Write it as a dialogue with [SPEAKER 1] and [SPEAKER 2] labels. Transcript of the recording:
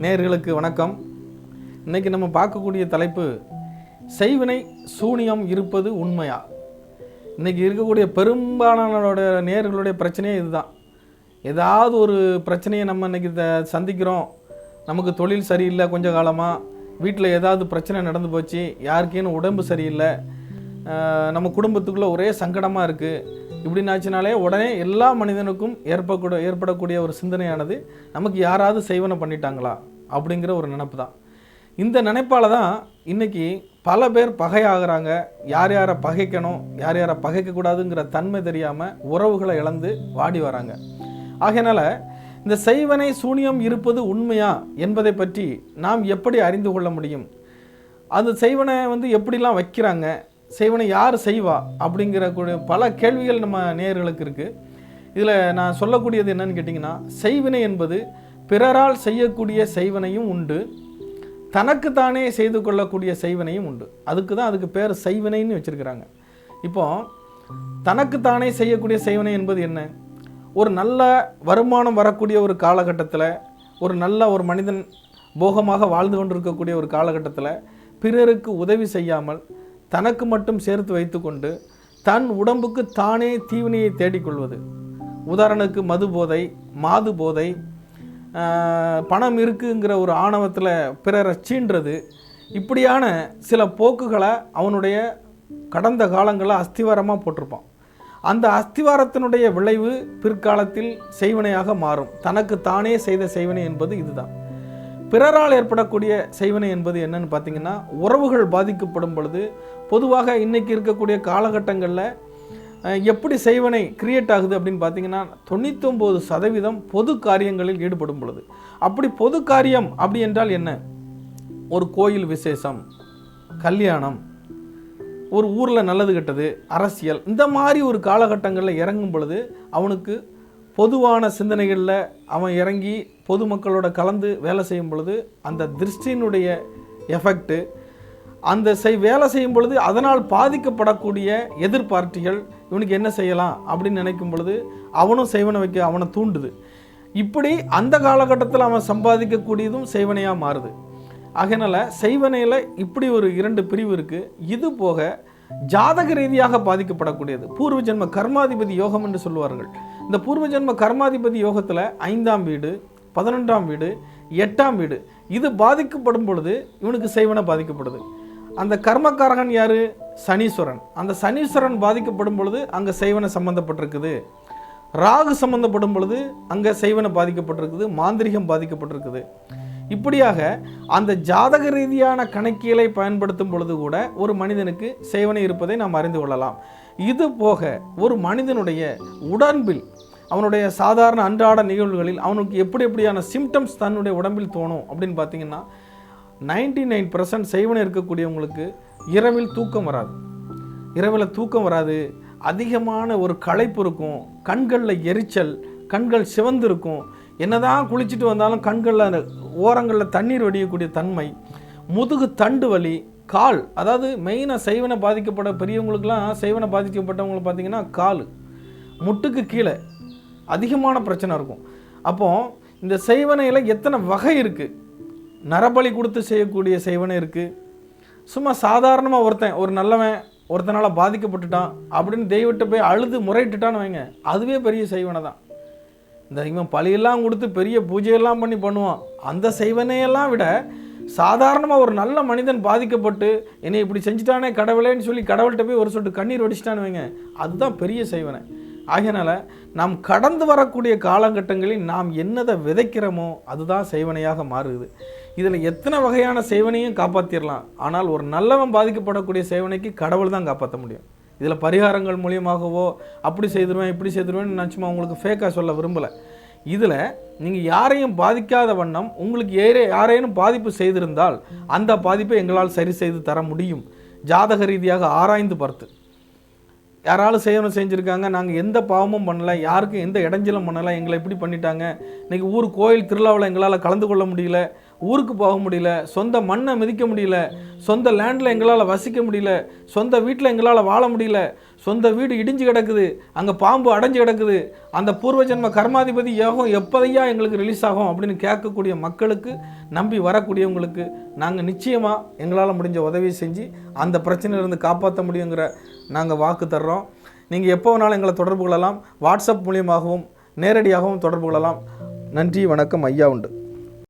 [SPEAKER 1] நேர்களுக்கு வணக்கம். இன்னைக்கு நம்ம பார்க்கக்கூடிய தலைப்பு செய்வினை சூனியம் இருப்பது உண்மையா? இன்னைக்கு இருக்கக்கூடிய பெரும்பாலானோட நேர்களுடைய பிரச்சனையே இதுதான். ஏதாவது ஒரு பிரச்சனையை நம்ம இன்றைக்கி த- சந்திக்கிறோம். நமக்கு தொழில் சரியில்லை கொஞ்ச காலமாக வீட்டில் ஏதாவது பிரச்சனை நடந்து போச்சு. யாருக்கேன்னு உடம்பு சரியில்லை. நம்ம குடும்பத்துக்குள்ளே ஒரே சங்கடமாக இருக்குது இப்படின்னாச்சுனாலே உடனே எல்லா மனிதனுக்கும் ஏற்பக்கூட ஏற்படக்கூடிய ஒரு சிந்தனையானது நமக்கு யாராவது செய்வனை பண்ணிட்டாங்களா? அப்படிங்கிற ஒரு நினப்பு தான். இந்த நினைப்பால் தான் இன்றைக்கி பல பேர் பகையாகிறாங்க. யார் யாரை பகைக்கணும் யார் யாரை பகைக்கக்கூடாதுங்கிற தன்மை தெரியாமல் உறவுகளை இழந்து வாடி வராங்க. ஆகையினால இந்த செய்வனை சூனியம் இருப்பது உண்மையா என்பதை பற்றி நாம் எப்படி அறிந்து கொள்ள முடியும்? அந்த செய்வனை வந்து எப்படிலாம் வைக்கிறாங்க? செய்வனை யார் செய்வா? அப்படிங்கிற பல கேள்விகள் நம்ம நேயர்களுக்கு இருக்குது இதில் நான் சொல்லக்கூடியது என்னன்னு கேட்டிங்கன்னா செய்வினை என்பது பிறரால் செய்யக்கூடிய செய்வனையும் உண்டு. தனக்குத்தானே செய்து கொள்ளக்கூடிய செய்வனையும் உண்டு. அதுக்கு தான் அதுக்கு பேர் செய்வனைன்னு வச்சுருக்கிறாங்க. இப்போ தனக்குத்தானே செய்யக்கூடிய செய்வனை என்பது என்ன? ஒரு நல்ல வருமானம் வரக்கூடிய ஒரு காலகட்டத்தில் ஒரு நல்ல ஒரு மனிதன் போகமாக வாழ்ந்து கொண்டிருக்கக்கூடிய ஒரு காலகட்டத்தில் பிறருக்கு உதவி செய்யாமல் தனக்கு மட்டும் சேர்த்து வைத்துக்கொண்டு தன் உடம்புக்கு தானே தீவினையை தேடிக்கொள்வது. உதாரணத்துக்கு மது போதை மாது போதை பணம் இருக்குங்கிற ஒரு ஆணவத்தில் பிறரை சீன்றது. இப்படியான சில போக்குகளை அவனுடைய கடந்த காலங்களில் அஸ்திவாரமாக போட்டிருப்பான். அந்த அஸ்திவாரத்தினுடைய விளைவு பிற்காலத்தில் செய்வனையாக மாறும். தனக்கு தானே செய்த செய்வனை என்பது இதுதான். பிறரால் ஏற்படக்கூடிய செய்வனை என்பது என்னன்னு பார்த்தீங்கன்னா உறவுகள் பாதிக்கப்படும் பொழுது பொதுவாக இன்றைக்கி இருக்கக்கூடிய காலகட்டங்களில் எப்படி செய்வனை கிரியேட் ஆகுது அப்படின்னு பார்த்தீங்கன்னா தொண்ணூத்தொம்பது சதவீதம் பொது காரியங்களில் ஈடுபடும் பொழுது. அப்படி பொது காரியம் அப்படி என்றால் என்ன? ஒரு கோயில் விசேஷம் கல்யாணம் ஒரு ஊரில் நல்லது கெட்டது அரசியல் இந்த மாதிரி ஒரு காலகட்டங்களில் இறங்கும் பொழுது அவனுக்கு பொதுவான சிந்தனைகளில் அவன் இறங்கி பொதுமக்களோட கலந்து வேலை செய்யும் பொழுது அந்த திருஷ்டியினுடைய எஃபெக்ட்டு அந்த செய் வேலை செய்யும் பொழுது அதனால் பாதிக்கப்படக்கூடிய எதிர்பார்ட்டிகள் இவனுக்கு என்ன செய்யலாம் அப்படின்னு நினைக்கும் பொழுது அவனும் செய்வனை வைக்க அவனை தூண்டுது. இப்படி அந்த காலகட்டத்தில் அவன் சம்பாதிக்கக்கூடியதும் செய்வனையாக மாறுது. அதனால் செய்வனையில் இப்படி ஒரு இரண்டு பிரிவு இருக்குது இது போக ஜாதக ரீதியாக பாதிக்கப்படக்கூடியது. பூர்வ ஜென்ம கர்மாதிபதி யோகம் என்று சொல்லுவார்கள். இந்த பூர்வ ஜென்ம கர்மாதிபதி யோகத்தில் ஐந்தாம் வீடு பதினொன்றாம் வீடு எட்டாம் வீடு இது பாதிக்கப்படும் பொழுது இவனுக்கு செய்வனை பாதிக்கப்படுது. அந்த கர்மக்காரகன் யாரு? சனீஸ்வரன். அந்த சனீஸ்வரன் பாதிக்கப்படும் பொழுது அங்கே சைவனை சம்பந்தப்பட்டிருக்குது. ராகு சம்பந்தப்படும் பொழுது அங்கே சைவனை பாதிக்கப்பட்டிருக்குது மாந்திரிகம் பாதிக்கப்பட்டிருக்குது. இப்படியாக அந்த ஜாதக ரீதியான கணக்கியலை பயன்படுத்தும் பொழுது கூட ஒரு மனிதனுக்கு சேவனை இருப்பதை நாம் அறிந்து கொள்ளலாம். இது போக ஒரு மனிதனுடைய உடம்பில் அவனுடைய சாதாரண அன்றாட நிகழ்வுகளில் அவனுக்கு எப்படி எப்படியான சிம்டம்ஸ் தன்னுடைய உடம்பில் தோணும் அப்படின்னு பார்த்தீங்கன்னா நைன்டி நைன் பர்சன்ட் செய்வனை இருக்கக்கூடியவங்களுக்கு இரவில் தூக்கம் வராது. இரவில் தூக்கம் வராது. அதிகமான ஒரு களைப்பு இருக்கும். கண்களில் எரிச்சல் கண்கள் சிவந்து இருக்கும். என்னதான் குளிச்சுட்டு வந்தாலும் கண்களில் ஓரங்களில் தண்ணீர் வடியக்கூடிய தன்மை முதுகு தண்டு வலி கால் அதாவது மெயினாக செய்வனை பாதிக்கப்பட பெரியவங்களுக்குலாம் செய்வனை பாதிக்கப்பட்டவங்களை பார்த்தீங்கன்னா கால் முட்டுக்கு கீழே அதிகமான பிரச்சனை இருக்கும். அப்போது இந்த செய்வனையில் எத்தனை வகை இருக்குது நரபலி கொடுத்து செய்யக்கூடிய செய்வனை இருக்குது சும்மா சாதாரணமாக ஒருத்தன் ஒரு நல்லவன் ஒருத்தனால் பாதிக்கப்பட்டுட்டான் அப்படின்னு தெய்வத்தை போய் அழுது முறையிட்டுட்டான்னு வைங்க. அதுவே பெரிய செய்வனை தான். இந்த இவன் பழியெல்லாம் கொடுத்து பெரிய பூஜையெல்லாம் பண்ணி பண்ணுவான். அந்த செய்வனையெல்லாம் விட சாதாரணமாக ஒரு நல்ல மனிதன் பாதிக்கப்பட்டு என்னை இப்படி செஞ்சுட்டானே கடவுளேன்னு சொல்லி கடவுள்கிட்ட போய் ஒரு சொட்டு கண்ணீர் வடிச்சிட்டான்னு வைங்க. அதுதான் பெரிய செய்வனை. ஆகையினால நாம் கடந்து வரக்கூடிய காலகட்டங்களில் நாம் என்னதை விதைக்கிறோமோ அதுதான் செய்வனையாக மாறுது. இதில் எத்தனை வகையான சேவனையும் காப்பாற்றிடலாம் ஆனால் ஒரு நல்லவன் பாதிக்கப்படக்கூடிய சேவனைக்கு கடவுள் தான் காப்பாற்ற முடியும். இதில் பரிகாரங்கள் மூலியமாகவோ அப்படி செய்திருவேன் இப்படி செய்திருவேன் நான் சும்மா உங்களுக்கு ஃபேக்காக சொல்ல விரும்பலை. இதில் நீங்கள் யாரையும் பாதிக்காத வண்ணம் உங்களுக்கு ஏறே யாரேனும் பாதிப்பு செய்திருந்தால் அந்த பாதிப்பை எங்களால் சரி செய்து தர முடியும். ஜாதக ரீதியாக ஆராய்ந்து பார்த்து. யாராலும் செய்யணும் செஞ்சுருக்காங்க நாங்கள் எந்த பாவமும் பண்ணலை யாருக்கும் எந்த இடைஞ்சலும் பண்ணலை எங்களை இப்படி பண்ணிட்டாங்க. இன்றைக்கி ஊர் கோயில் திருவிழாவில் எங்களால் கலந்து கொள்ள முடியல. ஊருக்கு போக முடியல சொந்த மண்ணை மிதிக்க முடியல சொந்த லேண்டில் எங்களால் வசிக்க முடியல சொந்த வீட்டில் எங்களால் வாழ முடியல சொந்த வீடு இடிஞ்சு கிடக்குது அங்கே பாம்பு அடைஞ்சு கிடக்குது அந்த பூர்வ ஜென்ம கர்மாதிபதி யோகம் எப்போதையா எங்களுக்கு ரிலீஸ் ஆகும் அப்படின்னு கேட்கக்கூடிய மக்களுக்கு நம்பி வரக்கூடியவங்களுக்கு நாங்கள் நிச்சயமாக எங்களால் முடிஞ்ச உதவி செஞ்சு அந்த பிரச்சனையிலிருந்து காப்பாற்ற முடியுங்கிற நாங்கள் வாக்கு தர்றோம். நீங்கள் எப்போ வேணாலும் எங்களை தொடர்பு கொள்ளலாம். வாட்ஸ்அப் மூலியமாகவும் நேரடியாகவும் தொடர்பு கொள்ளலாம். நன்றி வணக்கம். ஐயா உண்டு.